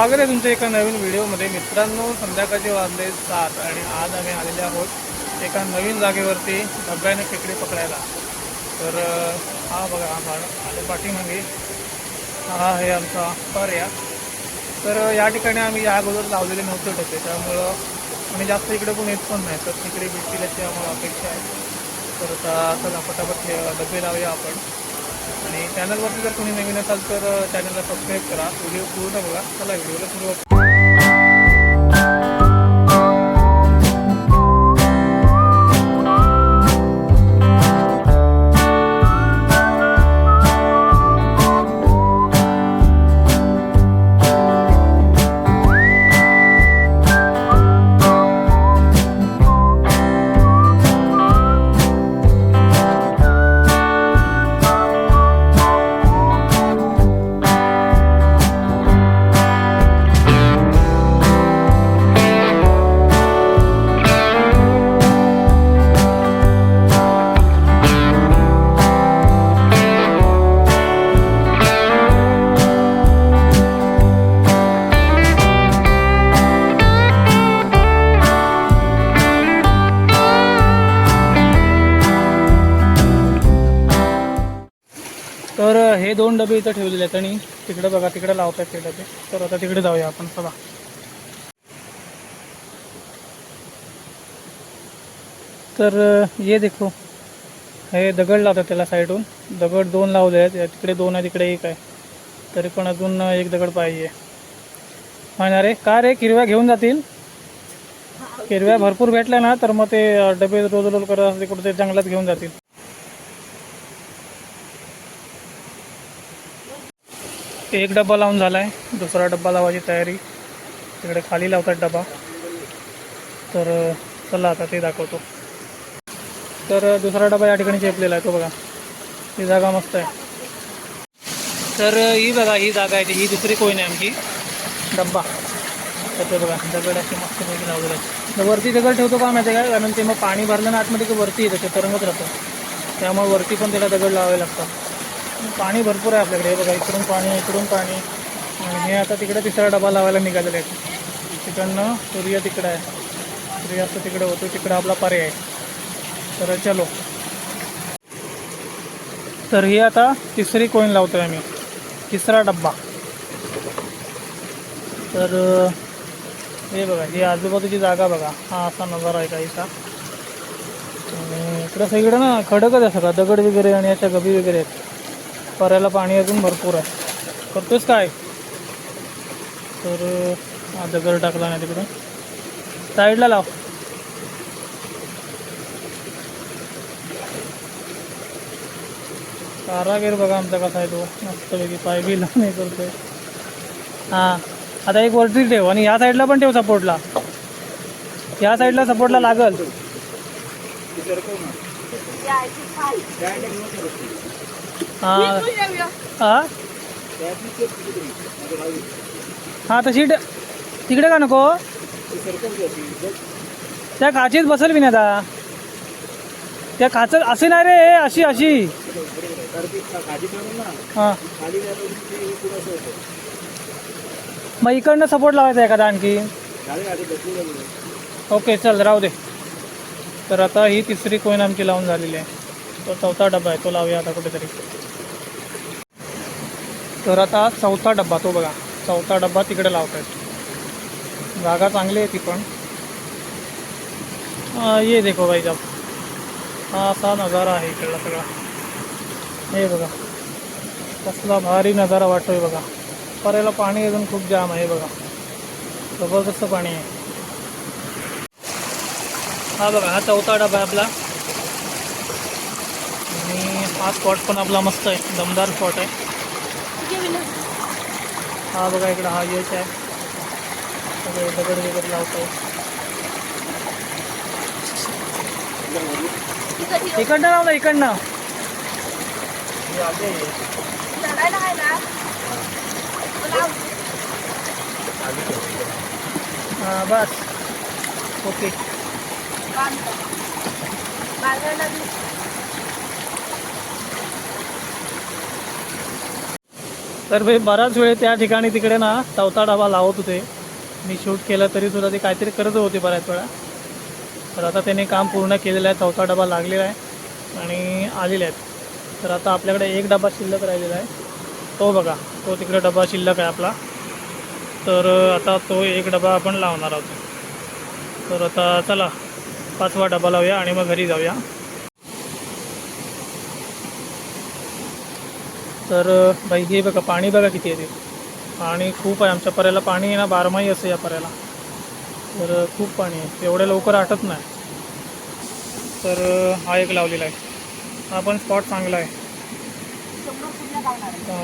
आहे तुमच्या एका नवीन व्हिडिओमध्ये. मित्रांनो संध्याकाळचे वाजले सात आणि आज आम्ही आलेले आहोत एका नवीन जागेवरती डब्याने खेकडे पकडायला. तर हा बघा हा आले पाठीमागे. हा आहे आमचा पर्या तर या ठिकाणी आम्ही या अगोदर लावलेले नव्हते डबे त्यामुळं आम्ही जास्त इकडे कोण येत पण नाही. तर तिकडे भेटतील अशी आम्हाला अपेक्षा आहे. तर आता चला पटापट डबे लावूया आपण. आणि चॅनलवरती जर कोणी नवीन असाल तर चॅनलला सबस्क्राईब करा. व्हिडिओ पूर्ण बघा. चला व्हिडिओला सुरुवात तर हे दोन डबे इथं ठेवलेले आहेत आणि तिकडे बघा तिकडे लावतात ते डबे. तर आता तिकडे जाऊया आपण चला. तर ये देखो. हे दगड लावतात त्याला साईडहून. दगड दोन लावले आहेत. तिकडे दोन आहे तिकडे एक आहे. तरी पण अजून एक दगड पाहिजे. ना रे का रे? किरव्या घेऊन जातील? हिरव्या भरपूर भेटल्या ना तर मग ते डबे रोज रोज करत असते कुठे ते जंगलात घेऊन जातील. एक डब्बा लावून झाला आहे दुसरा डब्बा लावायची तयारी. तिकडे खाली लावतात डबा. तर चला आता ते दाखवतो. तर दुसरा डबा या ठिकाणी चेपलेला आहे तो बघा. ही जागा मस्त आहे. तर ही बघा ही जागा आहे ती. ही दुसरी कोईन आहे आमची? डब्बा. तर ते बघा दगड असे मस्त पैकी लावलेले आहेत. तर वरती दगड ठेवतो का माहिती आहे कारण ते मग पाणी भरलं ना आतमध्ये की वरती येतं ते तरंगत राहतं. त्यामुळे वरती पण त्याला दगड लावावे लागतात. पाणी भरपूर आहे आपल्याकडे. बघा इकडून पाणी इकडून पाणी. हे आता तिकडे तिसरा डबा लावायला निघालेला आहे तिकडनं सूर्य तिकडं आहे. सूर्यास्त तिकडे होतो तिकडं आपला पर्याय आहे. तर चलो. तर ही आता तिसरी कोईन लावतोय आम्ही. तिसरा डब्बा. तर हे बघा ही आजूबाजूची जागा बघा. हा असा नजारा आहे काहीसा. आणि इकडं सगळं ना खडकच आहे सगळं. दगड वगैरे आणि याच्या गबी वगैरे आहेत. पर्याला पाणी अजून भरपूर आहे. करतोस काय? तर हा दगड टाकला नाही तिकडून साईडला लाव. कारागीर बघा आमचा कसा आहे तो. मस्तपैकी पाय बी लावून हे करतोय. हां आता एक वरती ठेव आणि या साईडला पण ठेव सपोर्टला या साईडला सपोर्टला लागल. हां. हां? तशी तिकडे का नको? त्या काचीत बसल मी आता. त्या खाच असे नाही रे अशी अशी. हां. मग इकडनं सपोर्ट लावायचा एखादा आणखी. ओके चल राहू दे. तर आता ही तिसरी कोईन आमची लावून झालेली आहे? तो चौथा डबा आहे तो लावूया आता कुठेतरी. तर आता चौथा डब्बा तो बघा. चौथा डब्बा तिकडे लावतात जागा चांगली आहे ती पण. हा, ये देखो भाई जब हा असा नजारा आहे इकडला सगळा. हे बघा. कसला भारी नजारा वाटतोय बघा. पर्याला पाणी अजून खूप जाम आहे बघा. जबरदस्त पाणी आहे. हा बघा हा चौथा डबा आहे आपला. हा स्पॉट पण आपला मस्त आहे. दमदार स्पॉट आहे. हा बघा इकडं हा येच आहे. सगळे दगड वगैरे लावतो इकडनं लावलं, इकडनं. हाँ, बस. ओके. तर भाई बराच वेळ त्या ठिकाणी तिकडे ना चौथा डबा लावत होते. मी शूट केलं तरी सुद्धा ते काहीतरी करत होते बऱ्याच वेळा. तर आता त्याने काम पूर्ण केलेलं आहे चौथा डबा लागलेला आहे आणि आलेले आहेत. तर आता आपल्याकडे एक डबा शिल्लक राहिलेला आहे. तो बघा तो तिकडे डबा शिल्लक आहे आपला. तर आता तो एक डबा आपण लावणार आहोत. तर आता चला पाचवा डबा लावूया आणि मग घरी जाऊया. तर बाई हे बघा पाणी बघा किती आहे ते. पाणी खूप आहे. आमच्या पर्याला पाणी आहे ना बारमाही असं या पर्याला तर खूप पाणी आहे. एवढ्या लवकर आटत नाही. तर हा एक लावलेला आहे. हा पण स्पॉट चांगला आहे.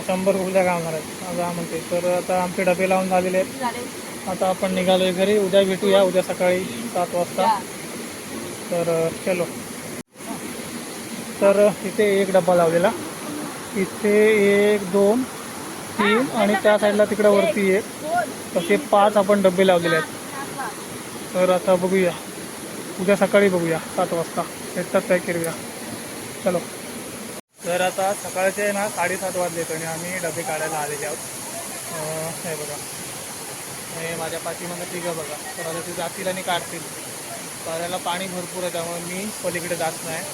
शंभर कुठल्या गावणार आहेत आज म्हणते. तर आता आमचे डबे लावून झालेले आहेत. आता आपण निघालोय घरी. उद्या भेटूया. उद्या सकाळी सात वाजता. तर चलो. तर इथे एक डबा लावलेला. इथे एक दोन तीन आणि त्या साईडला तिकडे वरती एक. तसे पाच आपण डबे लावलेले आहेत. तर आता बघूया. उद्या सकाळी बघूया सात वाजता. भेटतात पॅक करूया. चलो. तर आता सकाळचे ना साडेसात वाजले आणि आम्ही डबे काढायला आलेले आहोत. हे बघा. हे माझ्या पाठीमध्ये तिघं बघा. तर आता ते जातील आणि काढतील. पाण्याला पाणी भरपूर आहे त्यामुळे मी पलीकडे जात नाही.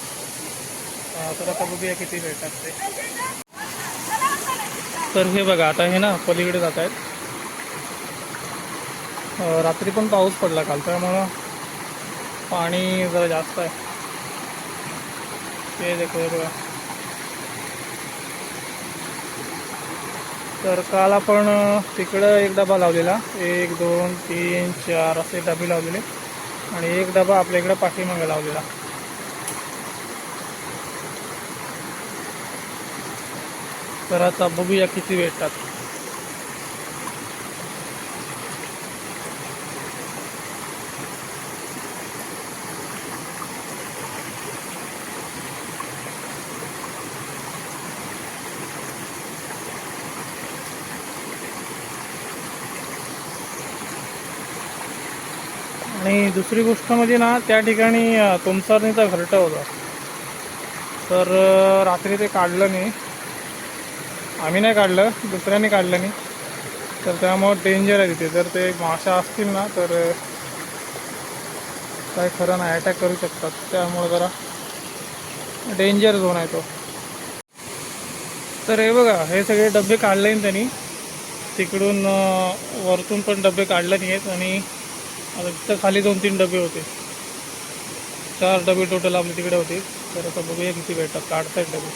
तर आता बघूया किती भेटतात ते. तर हे बघा आता हे ना पलीकडे जात आहेत. रात्री पण पाऊस पडला काल त्यामुळं पाणी जरा जास्त आहे. ते देखो हे बघा. तर काल आपण तिकडं एक डबा लावलेला. एक दोन तीन चार असे डबे लावलेले. आणि एक डबा आपल्या इकडं पाठीमागे लावलेला. तर आता बघूया किती भेटतात. आणि दुसरी गोष्ट म्हणजे ना त्या ठिकाणी अं, तुमसरणीचा घरटा होता. तर रात्री ते काढलं नाही आम्ही नाही काढलं दुसऱ्याने काढलं नाही. तर त्यामुळं डेंजर आहे तिथे. जर ते माशा असतील ना तर काय खरं नाही. अटॅक करू शकतात. त्यामुळं जरा डेंजर झोन आहे तो. तर हे बघा हे सगळे डबे काढले आहेत त्यांनी. तिकडून वरतून पण डबे काढले नाही आहेत आणि आता तिथं खाली दोन तीन डबे होते. चार डबे टोटल आपले तिकडे होते. तर आता बघूया किती भेटतात. काढतायत डबे.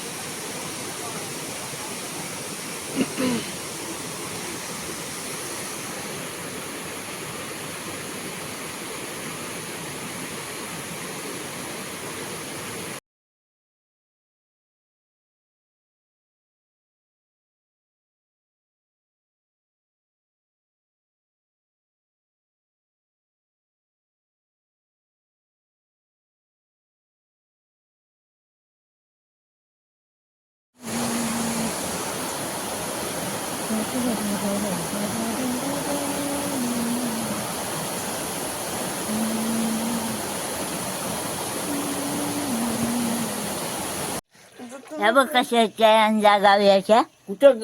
ह्या बघ कशाच्या आणि जागाव्याच्या कुठं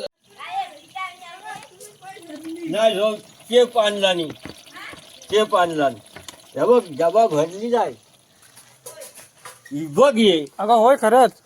नाही जो चेप आणला नाही. चेप आणला नाही. हे बघ डबा भरली जाय. ही बघ ये अगं होय खरंच.